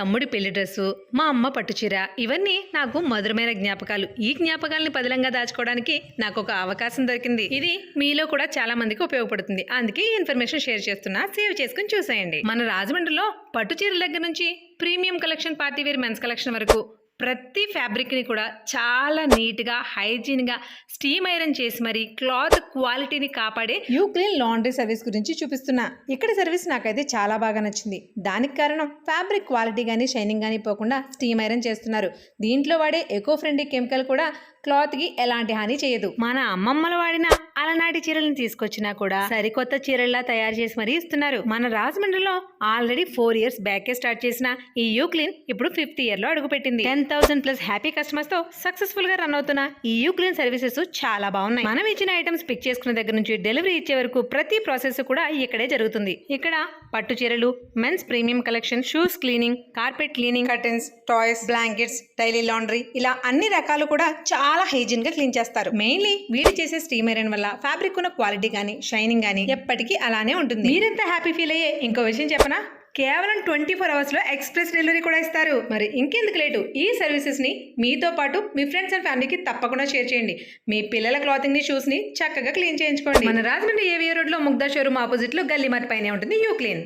తమ్ముడి పెళ్ళి డ్రెస్సు మా అమ్మ పట్టుచీర ఇవన్నీ నాకు మధురమైన జ్ఞాపకాలు. ఈ జ్ఞాపకాలని పదిలంగా దాచుకోవడానికి నాకు ఒక అవకాశం దొరికింది. ఇది మీలో కూడా చాలా మందికి ఉపయోగపడుతుంది. అందుకే ఈ ఇన్ఫర్మేషన్ షేర్ చేస్తున్నా. సేవ్ చేసుకుని చూసేయండి. మన రాజమండ్రిలో పట్టు చీరల దగ్గర నుంచి premium collection party wear mens collection వరకు ప్రతి ఫ్యాబ్రిక్ని కూడా చాలా నీట్గా హైజీన్గా స్టీమ్ ఐరన్ చేసి మరి క్లాత్ క్వాలిటీని కాపాడే యూ క్లీన్ లాండ్రీ సర్వీస్ గురించి చూపిస్తున్నా. ఇక్కడ సర్వీస్ నాకైతే చాలా బాగా నచ్చింది. దానికి కారణం ఫ్యాబ్రిక్ క్వాలిటీ కానీ షైనింగ్ కానీ పోకుండా స్టీమ్ ఐరన్ చేస్తున్నారు. దీంట్లో వాడే ఎకో ఫ్రెండ్లీ కెమికల్ కూడా క్లాత్కి ఎలాంటి హాని చేయదు. మన అమ్మమ్మలు వాడిన అలనాటి చీరలను తీసుకొచ్చినా కూడా సరికొత్త చీరల్లా తయారు చేసి మరీ ఇస్తున్నారు. మన రాజమండ్రిలో ఆల్రెడీ ఫోర్ ఇయర్స్ బ్యాకే స్టార్ట్ చేసిన ఈ యూ క్లీన్ ఇప్పుడు ఫిఫ్త్ ఇయర్లో అడుగుపెట్టింది. టెన్ థౌసండ్ ప్లస్ హ్యాపీ కస్టమర్స్తో సక్సెస్ఫుల్గా రన్ అవుతున్న ఈ యూక్రెయిన్ సర్వీసెస్ చాలా బాగున్నాయి. మనం ఇచ్చిన ఐటమ్స్ పిక్ చేసుకున్న దగ్గర నుంచి డెలివరీ ఇచ్చే వరకు ప్రతి ప్రాసెస్ కూడా ఇక్కడే జరుగుతుంది. ఇక్కడ పట్టు చీరలు mens premium collection shoes cleaning carpet cleaning curtains toys blankets daily laundry ఇలా అన్ని రకాలు కూడా చాలా హైజీన్గా క్లీన్ చేస్తారు. మెయిన్లీ వీడి చేసే స్టీమ్ ఐరన్ వల్ల ఫ్యాబ్రిక్ ఉన్న క్వాలిటీ కానీ షైనింగ్ కానీ ఎప్పటికీ అలానే ఉంటుంది. మీరెంత హ్యాపీ ఫీల్ అయ్యే ఇంకో విషయం చెప్పనా? కేవలం ట్వంటీ ఫోర్ అవర్స్లో ఎక్స్ప్రెస్ డెలివరీ కూడా ఇస్తారు. మరి ఇంకెందుకు లేటు? ఈ సర్వీసెస్ని మీతో పాటు మీ ఫ్రెండ్స్ అండ్ ఫ్యామిలీకి తప్పకుండా షేర్ చేయండి. మీ పిల్లల క్లాతింగ్ని షూస్ని చక్కగా క్లీన్ చేయించుకోండి. మన రాజమండ్రి ఏవియో రోడ్లో ముగ్ధా షోరూమ్ ఆపోజిట్లో గల్లీమట్ పైనే ఉంటుంది యూ క్లీన్